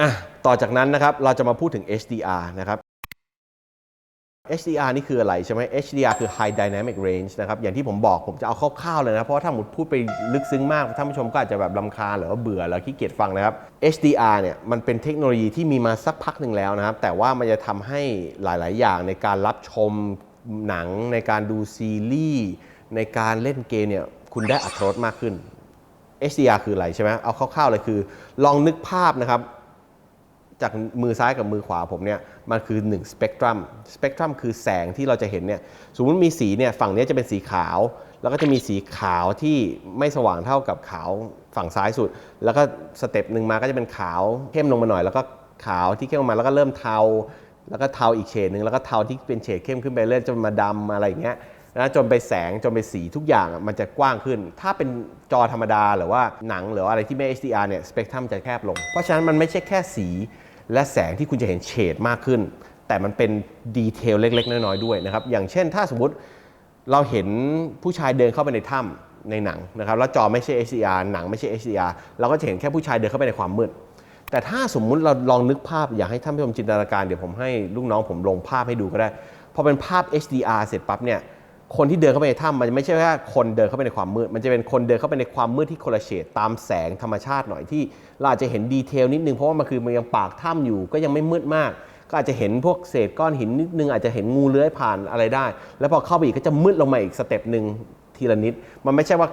อะต่อจากนั้นนะครับเราจะมาพูดถึง HDR นะครับ HDR นี่คืออะไรใช่ไหม HDR คือ High Dynamic Range นะครับ อย่างที่ผมบอกผมจะเอาคร่าวๆเลยนะ เพราะว่าถ้าหมดพูดไปลึกซึ้งมาก ท่านผู้ชมก็อาจจะแบบลำคาหรือว่าเบื่อแล้วขี้เกียจฟังนะครับ HDR เนี่ยมันเป็นเทคโนโลยีที่มีมาสักพักหนึ่งแล้วนะครับ แต่ว่ามันจะทำให้หลาย ๆ อย่างในการรับชมหนังในการดูซีรีส์ในการเล่นเกมเนี่ยคุณได้อัตรสมากขึ้น HDR คืออะไรใช่ไหมเอาคร่าวๆเลยคือ ลองนึกภาพนะครับ จากมือซ้ายกับมือขวาผมเนี่ยมันคือ1สเปกตรัมสเปกตรัมคือแสงที่เราจะเห็นเนี่ยสมมติมีสีเนี่ยฝั่งนี้จะเป็นสีขาว แล้วก็จะมีสีขาวที่ไม่สว่างเท่ากับขาวฝั่งซ้ายสุด แล้วก็สเต็ปหนึ่งมาก็จะเป็นขาวเข้มลงมาหน่อย แล้วก็ขาวที่เข้มลงมาแล้วก็เริ่มเทา แล้วก็เทาอีกเฉดหนึ่งแล้วก็เทาที่เป็นเฉดเข้มขึ้นไปเรื่อยจนมาดำอะไรอย่างเงี้ยนะจนไปแสงจนไปสีทุกอย่างมันจะกว้างขึ้น ถ้าเป็นจอธรรมดาหรือว่าหนังหรืออะไรที่ไม่ HDR เนี่ยสเปกตรัมจะแคบลง เพราะฉะนั้นมันไม่ใช่แค่สี และแสงที่คุณจะเห็นเฉดมากขึ้น แต่มันเป็นดีเทลเล็ก ๆ น้อยๆด้วยนะครับ อย่างเช่นถ้าสมมติเราเห็นผู้ชายเดินเข้าไปในถ้ำในหนังนะครับแล้วจอไม่ใช่ HDR หนังไม่ใช่ HDR เราก็จะเห็นแค่ผู้ชายเดินเข้าไปในความมืดแต่ถ้าสมมุติเราลองนึกภาพอยากให้ท่านผู้ชมจินตนาการเดี๋ยวผมให้ลูกน้องผมลงภาพให้ดูก็ได้พอเป็นภาพ HDR เสร็จปั๊บเนี่ย คนที่เดินเข้าไปในถ้ำมันไม่ใช่แค่คนเดินเข้าไปในความมืด มันจะเป็นคนเดินเข้าไปในความมืดที่คนละเฉดตามแสงธรรมชาติหน่อยที่เราอาจจะเห็นดีเทลนิดนึงเพราะว่ามันคือมันยังปากถ้ำอยู่ก็ยังไม่มืดมาก ก็อาจจะเห็นพวกเศษก้อนหินนิดนึงอาจจะเห็นงูเลื้อยผ่านอะไรได้ แล้วพอเข้าไปอีกก็จะมืดลงมาอีกสเต็ปหนึ่งทีละนิด มันไม่ใช่ว่า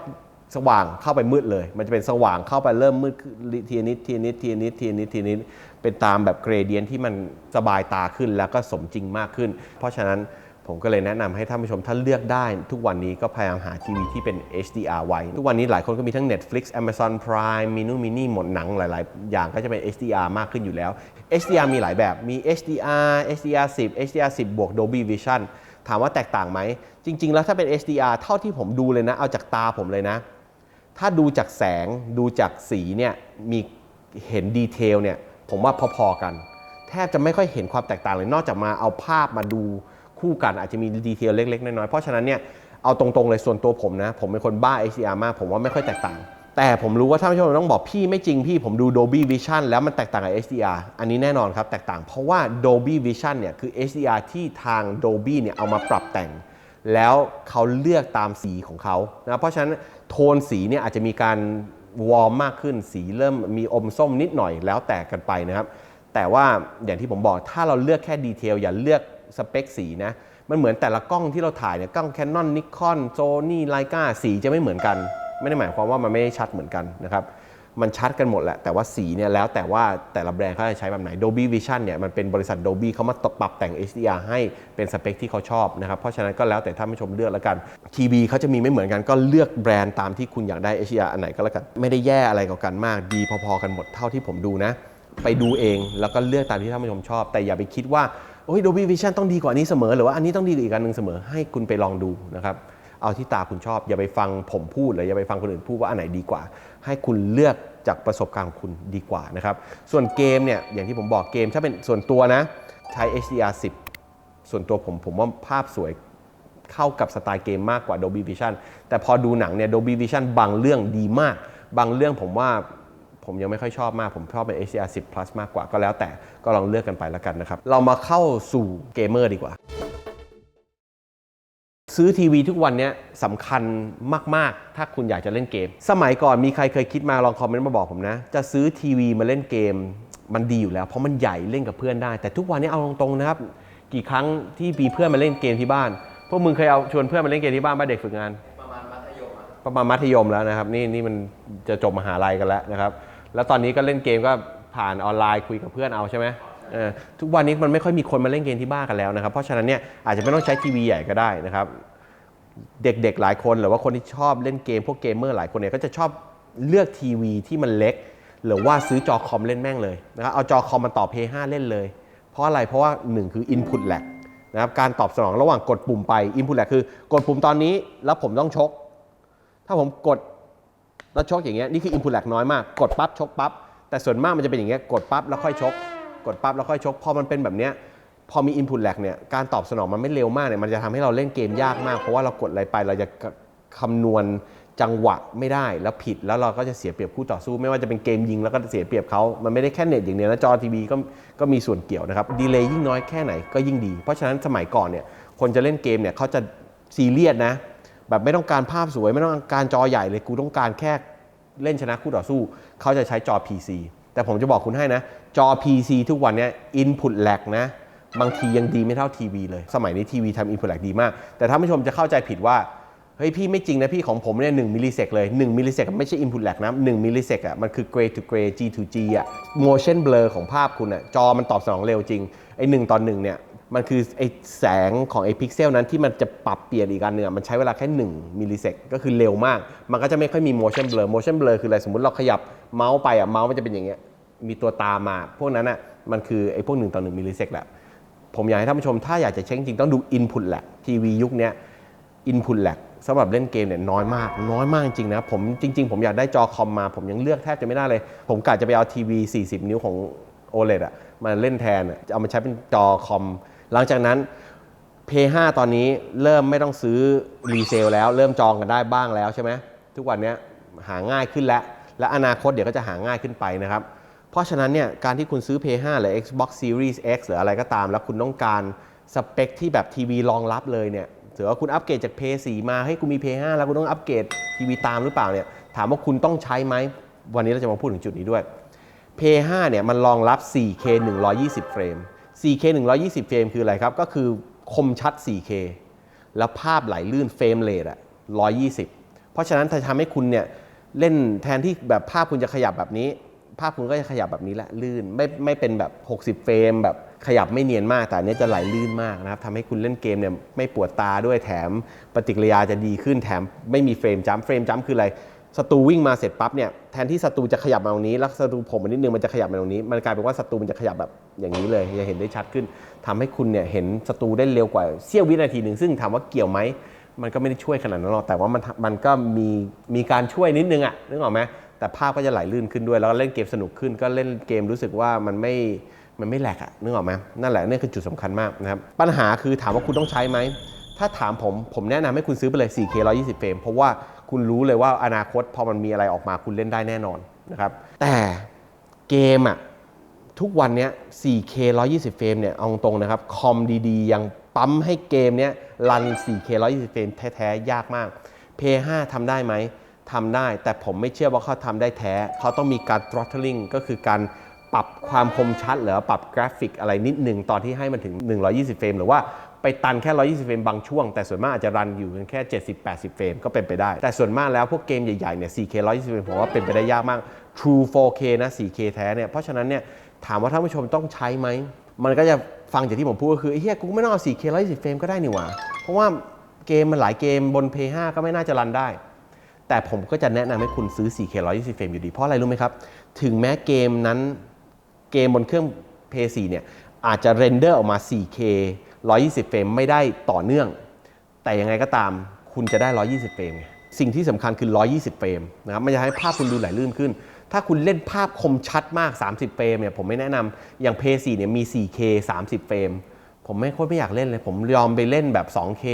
สว่างเข้าไปมืดเลย มันจะเป็นสว่างเข้าไปเริ่มมืดทีนิดทีนิดทีนิดทีนิดทีนิดเป็นตามแบบเกรเดียนที่มันสบายตาขึ้นแล้วก็สมจริงมากขึ้น เพราะฉะนั้น ผมก็เลยแนะนำให้ท่านผู้ชมถ้าเลือกได้ ทุกวันนี้ก็พยายามหาทีวีที่เป็น HDR ไว้ ทุกวันนี้หลายคนก็มีทั้ง Netflix Amazon Prime มีนู่นมีนี่หมดหนังหลาย ๆ อย่างก็จะเป็น HDR มากขึ้นอยู่แล้ว HDR มีหลายแบบมี HDR HDR 10 HDR 10 บวก Dolby Vision ถามว่าแตกต่างไหม จริง ๆ แล้วถ้าเป็น HDR เท่าที่ผมดูเลยนะ เอาจากตาผมเลยนะ ถ้าดูจากแสงดูจากสีเนี่ยมีเห็นดีเทลเนี่ยผมว่าพอ ๆ กัน แทบจะไม่ค่อยเห็นความแตกต่างเลยนอกจากมาเอาภาพมาดู คู่กันอาจจะมีดีเทลเล็กๆ น้อยๆ เพราะฉะนั้นเนี่ยเอาตรงๆเลยส่วนตัวผมนะ ผมเป็นคนบ้า HDR มาก ผมว่าไม่ค่อยแตกต่าง แต่ผมรู้ว่าท่านผู้ชมต้องบอกพี่ไม่จริงพี่ผมดู Dolby Vision แล้วมันแตกต่างกับ HDR อันนี้แน่นอนครับแตกต่าง เพราะว่า Dolby Vision เนี่ยคือ HDR ที่ทาง Dolby เนี่ยเอามาปรับแต่ง แล้วเขาเลือกตามสีของเขานะเพราะฉะนั้นโทนสีเนี่ยอาจจะมีการวอร์มมากขึ้นสีเริ่มมีอมส้มนิดหน่อยแล้วแต่กันไปนะครับแต่ว่าอย่างที่ผมบอกถ้าเราเลือกแค่ดีเทลอย่าเลือก สเปคสีนะ มันเหมือนแต่ละกล้องที่เราถ่ายเนี่ยกล้อง Canon Nikon Sony Leica สีจะไม่เหมือนกัน ไม่ได้หมายความว่ามันไม่ได้ชัดเหมือนกันนะครับมันชัดกันหมดแหละ แต่ว่าสีเนี่ยแล้วแต่ว่าแต่ละแบรนด์เขาจะใช้แบบไหน Dolby Vision เนี่ยมันเป็นบริษัท Dolby เขามาปรับแต่ง HDR ให้เป็นสเปคที่เขาชอบนะครับ เพราะฉะนั้นก็แล้วแต่ท่านผู้ชมเลือกแล้วกัน ทีวีเขาจะมีไม่เหมือนกันก็เลือกแบรนด์ตามที่คุณอยากได้ HDR อันไหนก็แล้วกัน ไม่ได้แย่อะไรกับกันมาก ดีพอๆกันหมดเท่าที่ผมดูนะ ไปดูเองแล้วก็เลือกตามที่ท่านผู้ชมชอบ แต่อย่าไปคิดว่า โอ้ย Dolby Vision ต้องดีกว่านี้เสมอ หรือว่าอันนี้ต้องดีกว่าอีกอันหนึ่งเสมอให้คุณไปลองดูนะครับเอาที่ตาคุณชอบ อย่าไปฟังผมพูดหรืออย่าไปฟังคนอื่นพูดว่าอันไหนดีกว่า ให้คุณเลือกจากประสบการณ์ของคุณดีกว่านะครับส่วนเกมเนี่ยอย่างที่ผมบอกเกมถ้าเป็นส่วนตัวนะใช้ HDR 10 ส่วนตัวผมผมว่าภาพสวยเข้ากับสไตล์เกมมากกว่า Dolby Vision แต่พอดูหนังเนี่ย Dolby Vision บางเรื่องดีมาก บางเรื่องผมว่า ผมยังไม่ค่อยชอบมาก ผมชอบเป็น HDR 10 plus มากกว่าก็แล้วแต่ก็ลองเลือกกันไปแล้วกันนะครับ เรามาเข้าสู่เกมเมอร์ดีกว่า ซื้อทีวีทุกวันเนี้ยสำคัญมาก ๆ ถ้าคุณอยากจะเล่นเกม สมัยก่อนมีใครเคยคิดมาลองคอมเมนต์มาบอกผมนะ จะซื้อทีวีมาเล่นเกมมันดีอยู่แล้ว เพราะมันใหญ่เล่นกับเพื่อนได้ แต่ทุกวันนี้เอาตรงๆนะครับ กี่ครั้งที่มีเพื่อนมาเล่นเกมที่บ้าน พวกมึงเคยเอาชวนเพื่อนมาเล่นเกมที่บ้านบ้านเด็กฝึกงานประมาณมัธยมประมาณมัธยมแล้วนะครับ นี่นี่มันจะจบมหาลัยกันแล้วนะครับ แล้วตอนนี้ก็เล่นเกมก็ผ่านออนไลน์คุยกับเพื่อนเอาใช่ไหมเออทุกวันนี้มันไม่ค่อยมีคนมาเล่นเกมที่บ้านกันแล้วนะครับ เพราะฉะนั้นเนี่ยอาจจะไม่ต้องใช้ทีวีใหญ่ก็ได้นะครับ เด็กๆหลายคนหรือว่าคนที่ชอบเล่นเกมพวกเกมเมอร์หลายคนเนี่ยก็จะชอบเลือกทีวีที่มันเล็ก หรือว่าซื้อจอคอมเล่นแม่งเลยนะครับเอาจอคอมมาต่อ Play 5เล่นเลย เพราะอะไรเพราะว่า 1 คือ Input lag นะครับการตอบสนองระหว่างกดปุ่มไป Input lag คือกดปุ่มตอนนี้แล้วผมต้องชก ถ้าผมกด แล้วชกอย่างเงี้ยนี่คือ Input lag น้อยมาก กดปั๊บชกปั๊บแต่ส่วนมากมันจะเป็นอย่างเงี้ยกดปั๊บแล้วค่อยชก กดปั๊บแล้วค่อยชกพอมันเป็นแบบเนี้ยพอมี input lag เนี่ยการตอบสนองมันไม่เร็วมากเนี่ยมันจะทำให้เราเล่นเกมยากมาก เพราะว่าเรากดอะไรไปเราจะคำนวณจังหวะไม่ได้แล้วผิดแล้วเราก็จะเสียเปรียบคู่ต่อสู้ ไม่ว่าจะเป็นเกมยิงแล้วก็เสียเปรียบเขามันไม่ได้แค่เน็ตอย่างเดียวนะจอทีวีก็ก็มีส่วนเกี่ยวนะครับดีเลย์ยิ่งน้อยแค่ไหนก็ยิ่งดี เพราะฉะนั้นสมัยก่อนเนี่ยคนจะเล่นเกมเนี่ยเขาจะซีเรียสนะ แบบไม่ต้องการภาพสวย ไม่ต้องการจอใหญ่เลยกูต้องการแค่เล่นชนะคู่ต่อสู้ เขาจะใช้จอ PC แต่ผมจะบอกคุณให้นะ จอ PC ทุกวันนี้ย input lag นะ บางทียังดีไม่เท่าทีวีเลย สมัยนี้ทีวีทำ input lag ดีมาก แต่ถ้าผู้ชมจะเข้าใจผิดว่า เฮ้ยพี่ไม่จริงนะพี่ของผมเนี่ยหมิลลิเซกเลย1มิลลิเซกไม่ใช่ input lag นะ1มิลลิเซกอะมันคือ gray to gray G to G อะ motion blur ของภาพคุณอะจอมันตอบสนองเร็วจริงไอ้หนึ่งต่อหนึ่งเนี่ย มันคือไอแสงของไอพิกเซลนั้นที่มันจะปรับเปลี่ยนอีกอันหนึ่งอมันใช้เวลาแค่ 1มิลลิเซกก็คือเร็วมาก มันก็จะไม่ค่อยมี motion blur motion blur คืออะไรสมมติเราขยับเมาส์ไปอะเมาส์มันจะเป็นอย่างเงี้ยมีตัวตามา พวกนั้นอะมันคือไอพวก1ต่อ1มิลลิเซกแหละผมอยากให้ท่านผู้ชมถ้าอยากจะเช็คจริงต้องดู input lag ทีวียุคนี้ย input lag สำหรับเล่นเกมเนี่ยน้อยมาก น้อยมากจริงนะผมจริง ๆ ผมอยากได้จอคอมมา ผมยังเลือกแทบจะไม่ได้เลย ผมกะจะไปเอาทีวี 40 นิ้วของ OLED อะมาเล่นแทนจะเอามาใช้เป็นจอคอม หลังจากนั้น P5 ตอนนี้เริ่มไม่ต้องซื้อรีเซลแล้ว เริ่มจองกันได้บ้างแล้วใช่ไหมทุกวันนี้หาง่ายขึ้นแล้ว และอนาคตเดี๋ยวก็จะหาง่ายขึ้นไปนะครับ เพราะฉะนั้นเนี่ยการที่คุณซื้อ P5 หรือ Xbox Series X หรืออะไรก็ตาม แล้วคุณต้องการสเปคที่แบบทีวีรองรับเลยเนี่ยถือว่าคุณอัปเกรดจาก P4 มาให้คุณมี P5 แล้วคุณต้องอัปเกรดทีวีตามหรือเปล่าเนี่ยถามว่าคุณต้องใช้ไหมวันนี้เราจะมาพูดถึงจุดนี้ด้วย P5 เนี่ยมันรองรับ 4K 120 เฟรม 4K 120 เฟรมคืออะไรครับ ก็คือคมชัด 4K แล้วภาพไหลลื่นเฟรมเรทอะ120 เพราะฉะนั้นถ้าทำให้คุณเนี่ยเล่นแทนที่แบบภาพคุณจะขยับแบบนี้ ภาพคุณก็จะขยับแบบนี้แหละลื่นไม่ไม่เป็นแบบ 60 เฟรมแบบขยับไม่เนียนมาก แต่อันนี้จะไหลลื่นมากนะครับทำให้คุณเล่นเกมเนี่ยไม่ปวดตาด้วยแถมปฏิกิริยาจะดีขึ้นแถมไม่มีเฟรมจัมเฟรมจัมคืออะไร ศัตรูวิ่งมาเสร็จปั๊บเนี่ยแทนที่ศัตรูจะขยับมาตรงนี้แล้วศัตรูผมมันนิดนึงมันจะขยับมาตรงนี้ มันกลายเป็นว่าศัตรูมันจะขยับแบบอย่างนี้เลยจะเห็นได้ชัดขึ้นทำให้คุณเนี่ยเห็นศัตรูได้เร็วกว่าเสี้ยววินาทีหนึ่งซึ่งถามว่าเกี่ยวไหมมันก็ไม่ได้ช่วยขนาดนั้นหรอกแต่ว่ามันมันก็มีมีการช่วยนิดนึงอะนึกออกไหมแต่ภาพก็จะไหลลื่นขึ้นด้วยแล้วก็เล่นเกมสนุกขึ้น ก็เล่นเกมรู้สึกว่ามันไม่มันไม่แหลกอะนึกออกไหมนั่นแหละนี่คือจุดสำคัญมากนะครับปัญหาคือถามว่าคุณต้องใช้ไหมถ้าถามผมผมแนะนำให้คุณซื้อไปเลย 4K 120เฟรมเพราะว่า คุณรู้เลยว่าอนาคตพอมันมีอะไรออกมาคุณเล่นได้แน่นอนนะครับ แต่เกมอะทุกวันเนี้ย 4K 120 เฟรมเนี่ยเอาตรงนะครับ คอมดีๆ ยังปั๊มให้เกมเนี้ยรัน 4K 120 เฟรมแท้ๆ ยากมาก P5 ทำได้ไหมทำได้ แต่ผมไม่เชื่อว่าเขาทำได้แท้ เขาต้องมีการ throttling ก็คือการปรับความคมชัดหรือปรับกราฟิกอะไรนิดหนึ่งตอนที่ให้มันถึง 120 เฟรมหรือว่า ไปตันแค่ 120 เฟรมบางช่วง แต่ส่วนมากอาจจะรันอยู่กันแค่ 70-80 เฟรมก็เป็นไปได้ แต่ส่วนมากแล้วพวกเกมใหญ่ๆเนี่ย 4K 120 เฟรมผมว่าเป็นไปได้ยากมาก True 4K นะ 4K แท้เนี่ยเพราะฉะนั้นเนี่ยถามว่าท่านผู้ชมต้องใช้ไหม มันก็จะฟังจากที่ผมพูดก็คือไอ้เฮียกูไม่ต้องเอา 4K 120 เฟรมก็ได้นี่หว่าเพราะว่าเกมมันหลายเกมบน P5 ก็ไม่น่าจะรันได้ แต่ผมก็จะแนะนำให้คุณซื้อ 4K 120 เฟรมอยู่ดีเพราะอะไรรู้ไหมครับถึงแม้เกมนั้นเกมบนเครื่อง P4 เนี่ยอาจจะเรนเดอร์ออกมา 4K 120 เฟรมไม่ได้ต่อเนื่อง แต่ยังไงก็ตามคุณจะได้ 120 เฟรมไงสิ่งที่สำคัญคือ 120 เฟรมนะครับมันจะให้ภาพคุณดูไหลลื่นขึ้น ถ้าคุณเล่นภาพคมชัดมาก 30 เฟรมเนี่ยผมไม่แนะนำอย่าง p 4เนี่ยมี 4K 30 เฟรม ผมไม่ค่อยไม่อยากเล่นเลย ผมยอมไปเล่นแบบ 2K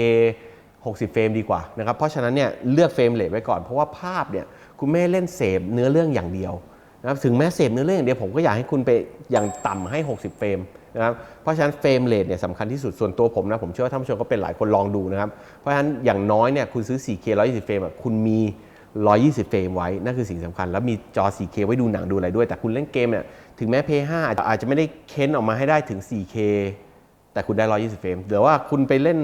60 เฟรมดีกว่านะครับ เพราะฉะนั้นเนี่ยเลือกเฟรมเรทไว้ก่อน เพราะว่าภาพเนี่ยคุณไม่เล่นเสพเนื้อเรื่องอย่างเดียวนะครับ ถึงแม้เสพเนื้อเรื่องอย่างเดียวผมก็อยากให้คุณไปอย่างต่ำให้ 60 เฟรม นะครับเพราะฉะนั้นเฟรมเรทเนี่ยสำคัญที่สุดส่วนตัวผมนะผมเชื่อว่าท่านผู้ชมก็เป็นหลายคนลองดูนะครับเพราะฉะนั้นอย่างน้อยเนี่ยคุณซื้อ 4K 120เฟรมอะคุณมี 120 เฟรมไว้ นั่นคือสิ่งสำคัญ แล้วมีจอ 4K ไว้ดูหนังดูอะไรด้วย แต่คุณเล่นเกมเนี่ยถึงแม้ P5 อาจจะอาจจะไม่ได้เค้นออกมาให้ได้ถึง 4K แต่คุณได้ 120 เฟรมหรือว่าคุณไปเล่น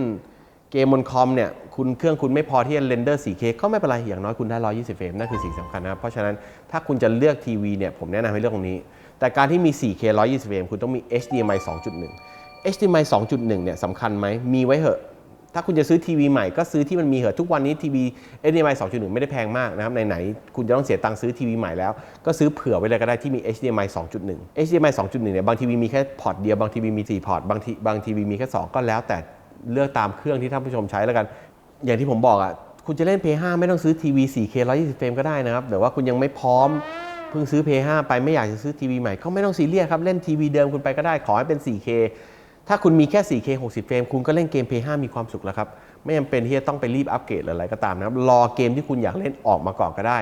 เกมบนคอมเนี่ยคุณเครื่องคุณไม่พอที่จะเรนเดอร์ 4K ก็ไม่เป็นไรอย่างน้อยคุณได้ 120 เฟรมนั่นคือสิ่งสำคัญนะเพราะฉะนั้นถ้าคุณจะเลือกทีวีเนี่ยผมแนะนำให้เลือกตรงนี้ แต่การที่มี 4K 120เฟรมคุณต้องมี HDMI 2.1 HDMI 2.1 เนี่ยสำคัญไหม มีไว้เหอะ ถ้าคุณจะซื้อทีวีใหม่ก็ซื้อที่มันมีเหอะ ทุกวันนี้ทีวี HDMI 2.1 ไม่ได้แพงมากนะครับ ไหนๆ คุณจะต้องเสียตังค์ซื้อทีวีใหม่แล้ว ก็ซื้อเผื่อไว้เลยก็ได้ที่มี HDMI 2.1 HDMI 2.1 เนี่ย บางทีวีมีแค่พอร์ตเดียว บางทีวีมี4พอร์ต บางทีบางทีวีมีแค่ 2 ก็แล้วแต่เลือกตามเครื่องที่ท่านผู้ชมใช้แล้วกัน อย่างที่ผมบอกอะคุณจะเล่น P5 ไม่ต้องซื้อทีวี 4K 120เฟรมก็ได้นะครับแต่ว่าคุณยังไม่พร้อม เพิ่งซื้อ P5 ไปไม่อยากจะซื้อทีวีใหม่ก็ไม่ต้องซีเรียสครับเล่นทีวีเดิมคุณไปก็ได้ขอให้เป็น 4K ถ้าคุณมีแค่ 4K 60 เฟรมคุณก็เล่นเกม P5 มีความสุขแล้วครับ ไม่จำเป็นที่จะต้องไปรีบอัปเกรดหรืออะไรก็ตามนะครับ รอเกมที่คุณอยากเล่นออกมาก่อนก็ได้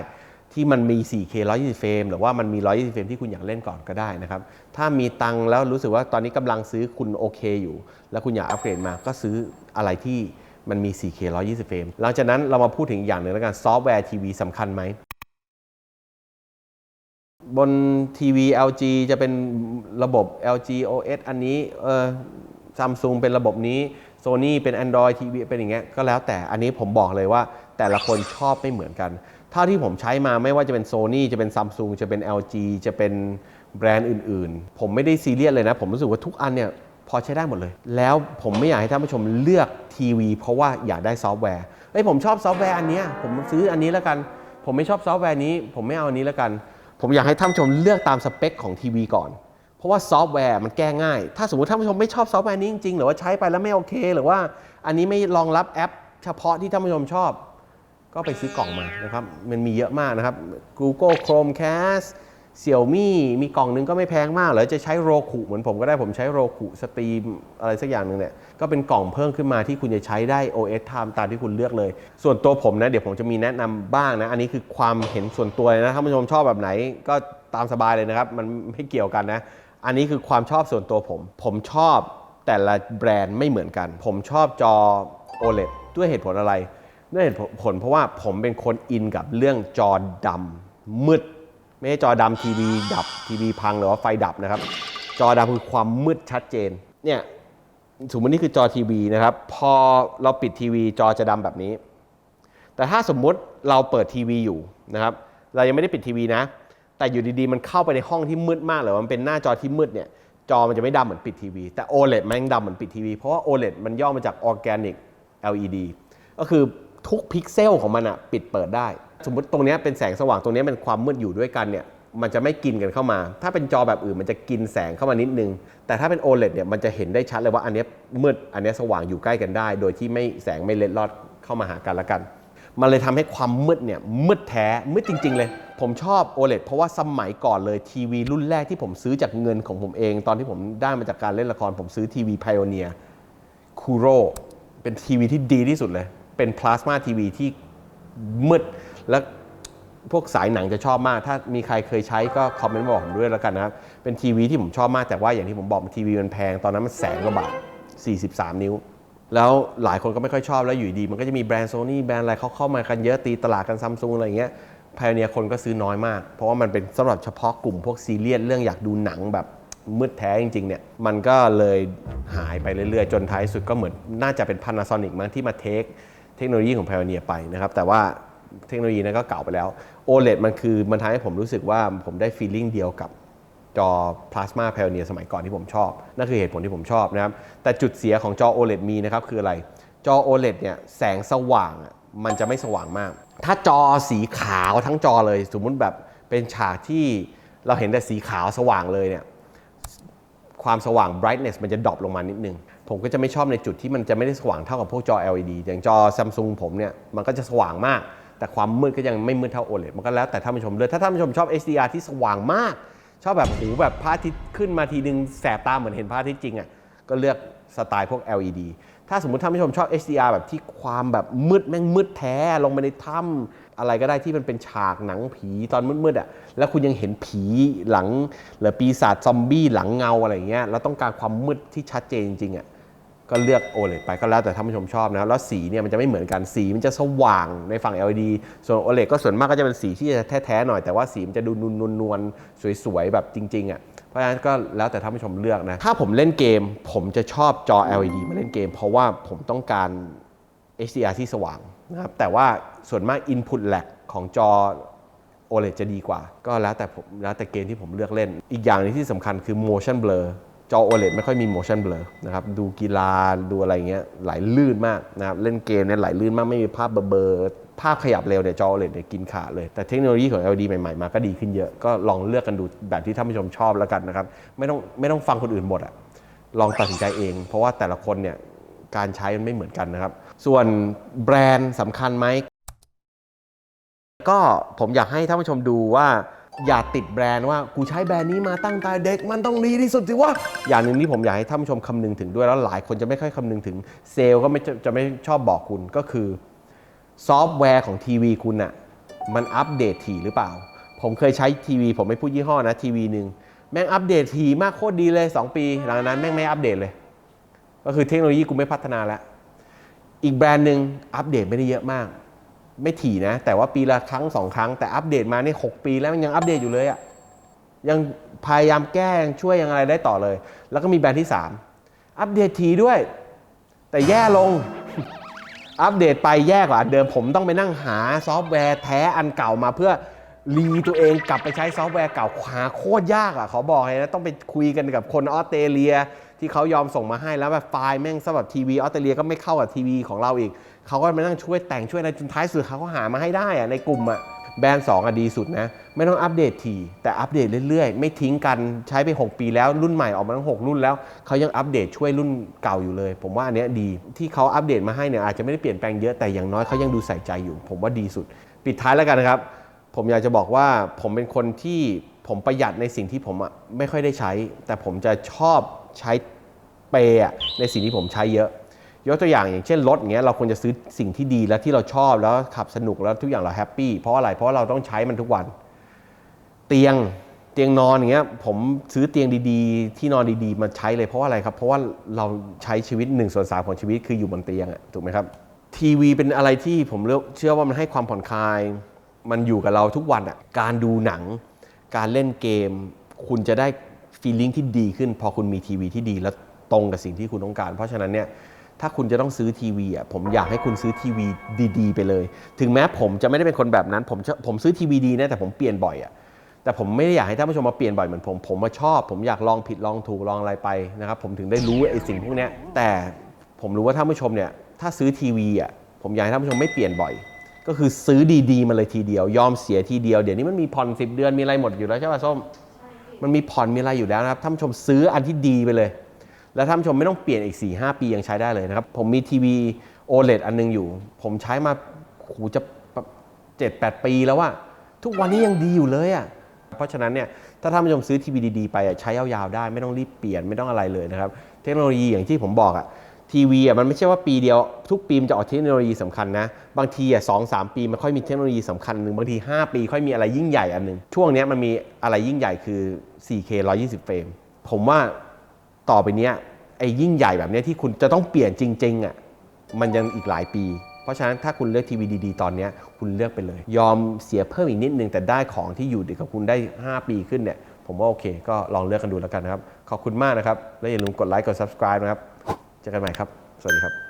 ที่มันมี 4K 120 เฟรมหรือว่ามันมี 120 เฟรมที่คุณอยากเล่นก่อนก็ได้นะครับ ถ้ามีตังค์แล้วรู้สึกว่าตอนนี้กำลังซื้อคุณโอเคอยู่ แล้วคุณอยากอัปเกรดมาก็ซื้ออะไรที่มันมี 4K 120 เฟรมหลังจากนั้นเรามาพูดถึงอย่างหนึ่งแล้วกันซอฟต์แวร์ทีวีสำคัญไหม บนทีวี LG จะเป็นระบบ LG OS อันนี้เออซัมซุงเป็นระบบนี้ Sony เป็น Android TV เป็นอย่างเงี้ยก็แล้วแต่อันนี้ผมบอกเลยว่าแต่ละคนชอบไม่เหมือนกัน เท่าที่ผมใช้มาไม่ว่าจะเป็น Sony จะเป็น Samsung จะเป็น LG จะเป็นแบรนด์อื่นๆ ผมไม่ได้ซีเรียสเลยนะ ผมรู้สึกว่าทุกอันเนี่ยพอใช้ได้หมดเลย แล้วผมไม่อยากให้ท่านผู้ชมเลือกทีวี เพราะว่าอยากได้ซอฟต์แวร์เอ้ยผมชอบซอฟต์แวร์อันเนี้ยผมซื้ออันนี้แล้วกัน ผมไม่ชอบซอฟต์แวร์นี้ ผมไม่เอาอันนี้แล้วกัน ผมอยากให้ท่านผู้ชมเลือกตามสเปคของทีวีก่อน เพราะว่าซอฟต์แวร์มันแก้ง่าย ถ้าสมมติท่านผู้ชมไม่ชอบซอฟต์แวร์นี้จริงๆ หรือว่าใช้ไปแล้วไม่โอเค หรือว่าอันนี้ไม่รองรับแอป เฉพาะที่ท่านผู้ชมชอบ ก็ไปซื้อกล่องมานะครับ มันมีเยอะมากนะครับ Google Chromecast Xiaomi มีกล่องนึงก็ไม่แพงมากหรือจะใช้โรคุเหมือนผมก็ได้ผมใช้โรคุสตรีมอะไรสักอย่างหนึ่งเนี่ยก็เป็นกล่องเพิ่มขึ้นมาที่คุณจะใช้ได้ OS ตามตามที่คุณเลือกเลย ส่วนตัวผมนะเดี๋ยวผมจะมีแนะนำบ้างนะ อันนี้คือความเห็นส่วนตัวนะท่านผู้ชมชอบแบบไหนก็ตามสบายเลยนะครับ มันไม่เกี่ยวกันนะ อันนี้คือความชอบส่วนตัวผม ผมชอบแต่ละแบรนด์ไม่เหมือนกัน ผมชอบจอ OLED ด้วยเหตุผลอะไรด้วยเหตุผลเพราะว่าผมเป็นคนอินกับเรื่องจอดำมืด ไม่ใช่จอดำทีวีดับทีวีพังหรือว่าไฟดับนะครับ จอดำคือความมืดชัดเจน เนี่ยสมมตินี่คือจอทีวีนะครับ พอเราปิดทีวีจอจะดำแบบนี้ แต่ถ้าสมมุติเราเปิดทีวีอยู่นะครับ เรายังไม่ได้ปิดทีวีนะ แต่อยู่ดีๆ มันเข้าไปในห้องที่มืดมากเลยมันเป็นหน้าจอที่มืดเนี่ยจอมันจะไม่ดำเหมือนปิดทีวี แต่ OLED มันยังดำเหมือนปิดทีวี เพราะว่า OLED มันย่อมาจาก Organic LED ก็คือ ทุกพิกเซลของมันอะปิดเปิดได้ สมมติตรงนี้เป็นแสงสว่างตรงนี้เป็นความมืดอยู่ด้วยกันเนี่ยมันจะไม่กินกันเข้ามา ถ้าเป็นจอแบบอื่นมันจะกินแสงเข้ามานิดนึง แต่ถ้าเป็น OLED เนี่ยมันจะเห็นได้ชัดเลยว่าอันนี้มืดอันนี้สว่างอยู่ใกล้กันได้ โดยที่ไม่แสงไม่เล็ดลอดเข้ามาหากันละกัน มันเลยทำให้ความมืดเนี่ยมืดแท้มืดจริง ๆ เลย ผมชอบ OLED เพราะว่าสมัยก่อนเลยทีวีรุ่นแรกที่ผมซื้อจากเงินของผมเอง ตอนที่ผมได้มาจากการเล่นละครผมซื้อทีวี Pioneer คูโรเป็นทีวีที่ดีที่สุดเลย เป็นพลาสมาทีวีที่มืดและพวกสายหนังจะชอบมาก ถ้ามีใครเคยใช้ก็คอมเมนต์บอกผมด้วยแล้วกันนะครับ เป็นทีวีที่ผมชอบมาก แต่ว่าอย่างที่ผมบอกทีวีมันแพง ตอนนั้นมันแสนกว่าบาท 43 นิ้ว แล้วหลายคนก็ไม่ค่อยชอบ แล้วอยู่ดี มันก็จะมีแบรนด์โซนี่แบรนด์อะไรเขาเข้ามากันเยอะตีตลาดกันซัมซุงอะไรอย่างเงี้ยพายเนียคนก็ซื้อน้อยมาก เพราะว่ามันเป็นสำหรับเฉพาะกลุ่มพวกซีเรียสเรื่องอยากดูหนังแบบมืดแท้จริงๆเนี่ย มันก็เลยหายไปเรื่อยๆ จนท้ายสุดก็เหมือนน่าจะเป็น Panasonic มั้งที่มาเทค เทคโนโลยีของ Pioneer ไปนะครับ แต่ว่าเทคโนโลยีนั้นก็เก่าไปแล้ว OLED มันคือมันทำให้ผมรู้สึกว่าผมได้ฟีลลิ่งเดียวกับจอ Plasma Pioneer สมัยก่อนที่ผมชอบ นั่นคือเหตุผลที่ผมชอบนะครับ แต่จุดเสียของจอ OLED มีนะครับ คืออะไร จอ OLED เนี่ยแสงสว่างมันจะไม่สว่างมาก ถ้าจอสีขาวทั้งจอเลย สมมุติแบบเป็นฉากที่เราเห็นแต่สีขาวสว่างเลยเนี่ยความสว่าง brightness มันจะดรอปลงมานิดนึง ผมก็จะไม่ชอบในจุดที่มันจะไม่ได้สว่างเท่ากับพวกจอ LED อย่างจอ Samsung ผมเนี่ยมันก็จะสว่างมาก แต่ความมืดก็ยังไม่มืดเท่า OLED มันก็แล้วแต่ท่านผู้ชมเลยถ้าท่านผู้ชมชอบ HDR ที่สว่างมาก ชอบแบบหูแบบพระอาทิตย์ขึ้นมาทีนึงแสบตาเหมือนเห็นพระอาทิตย์จริงอะก็เลือกสไตล์พวก LED ถ้าสมมติท่านผู้ชมชอบ HDR แบบที่ความแบบมืดแม่งมืดแท้ลงไปในถ้ำอะไรก็ได้ที่มันเป็นฉากหนังผีตอนมืดๆอะแล้วคุณยังเห็นผีหลังหรือปีศาจซอมบี้หลังเงาอะไรเงี้ยแล้วต้องการความมืดที่ชัดเจนจริงๆอะ ก็เลือก OLED ไปก็แล้วแต่ท่านผู้ชมชอบนะแล้วสีเนี่ยมันจะไม่เหมือนกันสีมันจะสว่างในฝั่ง LED ส่วน OLED ก็ส่วนมากก็จะเป็นสีที่จะแท้ๆหน่อยแต่ว่าสีมันจะดูนวลๆสวยๆแบบจริงๆอะเพราะฉะนั้นก็แล้วแต่ท่านผู้ชมเลือกนะถ้าผมเล่นเกม ผมจะชอบจอ LED มาเล่นเกม เพราะว่าผมต้องการ HDR ที่สว่างนะครับแต่ว่าส่วนมาก Input lag ของจอ OLED จะดีกว่า ก็แล้วแต่ผมแล้วแต่เกมที่ผมเลือกเล่น อีกอย่างหนึงที่สำคัญคือ motion blur จอ OLED ไม่ค่อยมี motion blur นะครับดูกีฬาดูอะไรเงี้ยไหลลื่นมากนะครับเล่นเกมเนี่ยไหลลื่นมากไม่มีภาพเบลอภาพขยับเร็วเนี่ยจอ OLED เนี่ยกินขาดเลย แต่เทคโนโลยีของ LED ใหม่ๆ มาก็ดีขึ้นเยอะก็ลองเลือกกันดูแบบที่ท่านผู้ชมชอบแล้วกันนะครับไม่ต้องไม่ต้องฟังคนอื่นหมดอะลองตัดสินใจเอง เพราะว่าแต่ละคนเนี่ยการใช้มันไม่เหมือนกันนะครับ ส่วนแบรนด์สำคัญไหมก็ผมอยากให้ท่านผู้ชมดูว่า อย่าติดแบรนด์ว่ากูใช้แบรนด์นี้มาตั้งแต่เด็กมันต้องดีที่สุดสิวะอย่างหนึ่งที่ผมอยากให้ท่านผู้ชมคำนึงถึงด้วยแล้วหลายคนจะไม่ค่อยคำนึงถึงเซลล์ก็ไม่จะไม่ชอบบอกคุณก็คือซอฟต์แวร์ของทีวีคุณอะมันอัปเดตถี่หรือเปล่า ผมเคยใช้ทีวีผมไม่พูดยี่ห้อนะทีวีหนึ่งแม่งอัปเดตถี่มากโคตรดีเลย 2 ปี หลังจากนั้นแม่งไม่อัปเดตเลย ก็คือเทคโนโลยีกูไม่พัฒนาแล้ว อีกแบรนด์หนึ่งอัปเดตไม่ได้เยอะมาก ไม่ถี่นะ แต่ว่าปีละครั้งสองครั้งแต่อัปเดตมานี่หปีแล้วมันยังอัปเดตอยู่เลยอะยังพยายามแก้ยังช่วยยังอะไรได้ต่อเลย แล้วก็มีแบรนด์ที่ 3 อัปเดตทีด้วย แต่แย่ลง อัปเดตไปแย่กว่าเดิมผมต้องไปนั่งหาซอฟต์แวร์แท้อันเก่ามาเพื่อรีตัวเองกลับไปใช้ซอฟต์แวร์เก่าหาโคตรยากอะเขาบอกเลยนะ ต้องไปคุยกันกับคนออสเตรเลียที่เขายอมส่งมาให้แล้วแบบไฟล์แม่งสำหรับทีวีออสเตรเลียก็ไม่เข้ากับทีวีของเราอีก เขาก็มานั่งช่วยแต่งช่วยอะไรจนท้ายสุดเขาก็หามาให้ได้อะในกลุ่มอะแบรนด์2อะดีสุดนะ ไม่ต้องอัปเดตทีแต่อัปเดตเรื่อยๆ ไม่ทิ้งกันใช้ไป 6 ปีแล้วรุ่นใหม่ออกมาตั้ง 6 รุ่นแล้ว เขายังอัปเดตช่วยรุ่นเก่าอยู่เลย ผมว่าอันเนี้ยดีที่เขาอัปเดตมาให้เนี่ยอาจจะไม่ได้เปลี่ยนแปลงเยอะแต่อย่างน้อยเขายังดูใส่ใจอยู่ ผมว่าดีสุด ปิดท้ายแล้วกันนะครับ ผมอยากจะบอกว่าผมเป็นคนที่ผมประหยัดในสิ่งที่ผมไม่ค่อยได้ใช้ แต่ผมจะชอบใช้เปย์ในสิ่งที่ผมใช้เยอะ ยกตัวอย่างอย่างเช่นรถอย่างเงี้ยเราควรจะซื้อสิ่งที่ดีแล้วที่เราชอบแล้วขับสนุกแล้วทุกอย่างเราแฮปปี้เพราะอะไรเพราะเราต้องใช้มันทุกวัน เตียงเตียงนอนอย่างเงี้ยผมซื้อเตียงดีๆ ที่นอนดีๆมาใช้เลยเพราะอะไรครับ เพราะว่าเราใช้ชีวิต1นส่วนสามของชีวิตคืออยู่บนเตียงอะถูกไหมครับทีวีเป็นอะไรที่ผมเลือกเชื่อว่ามันให้ความผ่อนคลาย มันอยู่กับเราทุกวันอะการดูหนัง การเล่นเกม คุณจะได้ฟีลลิ่งที่ดีขึ้น พอคุณมีทีวีที่ดีและตรงกับสิ่งที่คุณต้องการ เพราะฉะนั้นเนี่ย ถ้าคุณจะต้องซื้อทีวีอะผมอยากให้คุณซื้อทีวีดี ๆ ไปเลย ถึงแม้ผมจะไม่ได้เป็นคนแบบนั้น ผมจะผมซื้อทีวีดีนะแต่ผมเปลี่ยนบ่อยอะแต่ผมไม่ได้อยากให้ท่านผู้ชมมาเปลี่ยนบ่อยเหมือนผม ผมมาชอบ ผมอยากลองผิดลองถูกลองอะไรไปนะครับผมถึงได้รู้ไอ้สิ่งพวกเนี้ยแต่ผมรู้ว่าท่านผู้ชมเนี่ยถ้าซื้อทีวีอะผมอยากให้ท่านผู้ชมไม่เปลี่ยนบ่อย ก็คือซื้อดีๆมาเลยทีเดียวยอมเสียทีเดียวเดี๋ยวนี้มันมีผ่อน10 เดือนมีอะไรหมดอยู่แล้วใช่ป่ะส้มมันมีผ่อนมีอะไรอยู่แล้วนะครับท่านผู้ชมซื้ออันที่ดีไปเลย แล้วท่านชมไม่ต้องเปลี่ยนอีก 4 5 ปียังใช้ได้เลยนะครับ ผมมีทีวี OLED อันนึงอยู่ ผมใช้มาโหจะเจ็ดแปดปีแล้วว่าทุกวันนี้ยังดีอยู่เลยอะ่ะเพราะฉะนั้นเนี่ยถ้าท่านผู้ชมซื้อทีวีดีๆไปใช้ยาวๆได้ไม่ต้องรีบเปลี่ยนไม่ต้องอะไรเลยนะครับ เทคโนโลยีอย่างที่ผมบอกอะ่ะทีวีอะมันไม่ใช่ว่าปีเดียวทุกปีมันจะออกเทคโนโลยีสำคัญนะ บางทีอะสองสามปีมันค่อยมีเทคโนโลยีสำคัญหนึ่งบางที 5 ปีค่อยมีอะไรยิ่งใหญ่อันหนึ่งช่วงนี้มันมีอะไรยิ่งใหญ่คือ 4K 120 เฟรมผมว่า ต่อไปเนี้ยไอ้ยิ่งใหญ่แบบเนี้ยที่คุณจะต้องเปลี่ยนจริงๆอะมันยังอีกหลายปี เพราะฉะนั้นถ้าคุณเลือกทีวีดีๆ ตอนเนี้ยคุณเลือกไปเลย ยอมเสียเพิ่มอีกนิดนึง แต่ได้ของที่อยู่กับคุณได้ 5 ปีขึ้นเนี่ยผมว่าโอเค ก็ลองเลือกกันดูแล้วกันนะครับ ขอบคุณมากนะครับ และอย่าลืมกดไลค์กด subscribe นะครับ เจอกันใหม่ครับ สวัสดีครับ